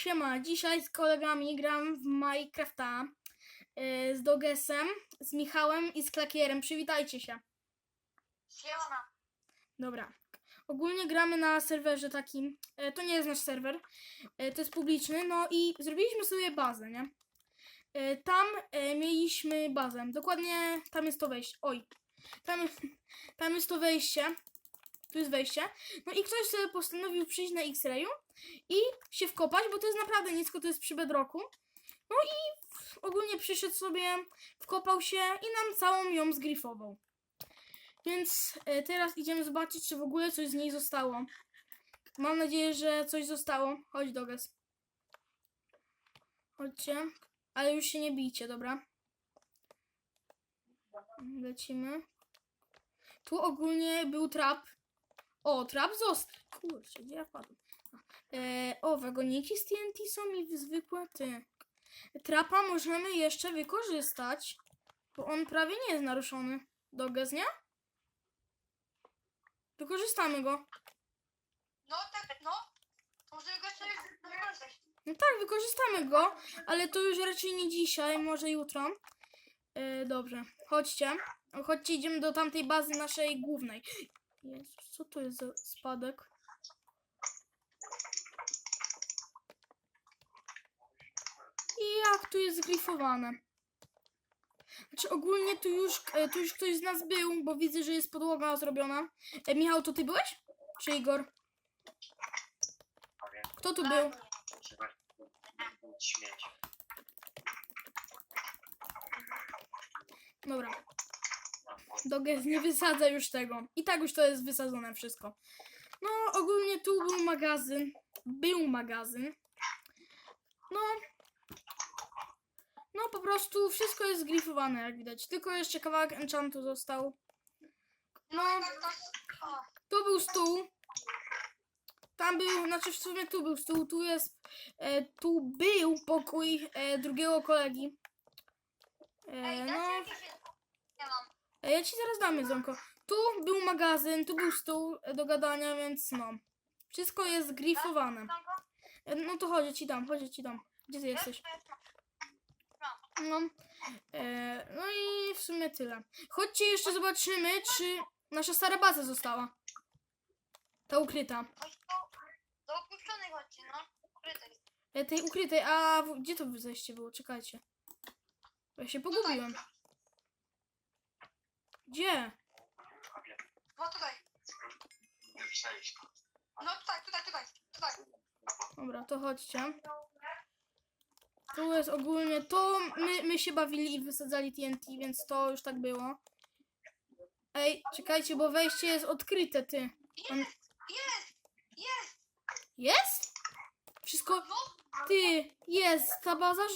Siema, dzisiaj z kolegami gram w Minecrafta yy, z Dogesem, z Michałem i z Klakierem. Przywitajcie się. Siema. Dobra. Ogólnie gramy na serwerze takim. e, To nie jest nasz serwer. e, To jest publiczny. No i zrobiliśmy sobie bazę, nie? Tam mieliśmy bazę. Dokładnie tam jest to wejście. Oj. Tam, tam jest to wejście. Tu jest wejście. No i ktoś sobie postanowił przyjść na X-rayu i się wkopać, bo to jest naprawdę nisko, to jest przy bedroku. No i ogólnie przyszedł sobie, wkopał się i nam całą ją zgrifował. Więc e, teraz idziemy zobaczyć, czy w ogóle coś z niej zostało. Mam nadzieję, że coś zostało. Chodź, Doges. Chodźcie. Ale już się nie bijcie, dobra? Lecimy. Tu ogólnie był trap. O, trap został. Kurczę, gdzie ja wpadłem? E, o, wagoniki z TNT są i zwykłe ty. Trapa możemy jeszcze wykorzystać, bo on prawie nie jest naruszony. Doges, nie? Wykorzystamy go. No tak, no. Możemy go sobie wykorzystać. No tak, wykorzystamy go, ale to już raczej nie dzisiaj, może jutro. E, dobrze, chodźcie. Chodźcie, idziemy do tamtej bazy naszej głównej. Jezus, co to jest za spadek? I jak tu jest zgrifowane? Znaczy ogólnie tu już, e, tu już ktoś z nas był, bo widzę, że jest podłoga zrobiona. E, Michał, to ty byłeś? Czy Igor? Kto tu był? Dobra. Doges nie wysadza już tego. I tak już to jest wysadzone wszystko. No, ogólnie tu był magazyn. Był magazyn. No. No, po prostu wszystko jest zgrifowane, jak widać. Tylko jeszcze kawałek enchantu został. No, tu był stół. Tam był, znaczy w sumie tu był stół. Tu jest, e, tu był pokój e, drugiego kolegi. E, no. Ja mam. Ja ci zaraz dam jedzonko. Tu był magazyn, tu był stół do gadania, więc no. Wszystko jest grifowane. No to chodź, ja ci dam, chodź, ja ci dam. Gdzie ty jesteś? No. E, no i w sumie tyle. Chodźcie jeszcze zobaczymy, czy nasza stara baza została. Ta ukryta. Do... Opuszczonej chodźcie, no. Ukrytej. E, tej ukrytej, a w, gdzie to zejście było? Czekajcie. Ja się pogubiłem. Gdzie? No tutaj. No tutaj, tutaj, tutaj. Tutaj. Dobra, to chodźcie. Tu jest ogólnie, to my, my się bawili i wysadzali TNT, więc to już tak było. Ej, czekajcie, bo wejście jest odkryte, ty. On- Jest! Jest! Jest! Jest? Wszystko, No! ty, jest, ta baza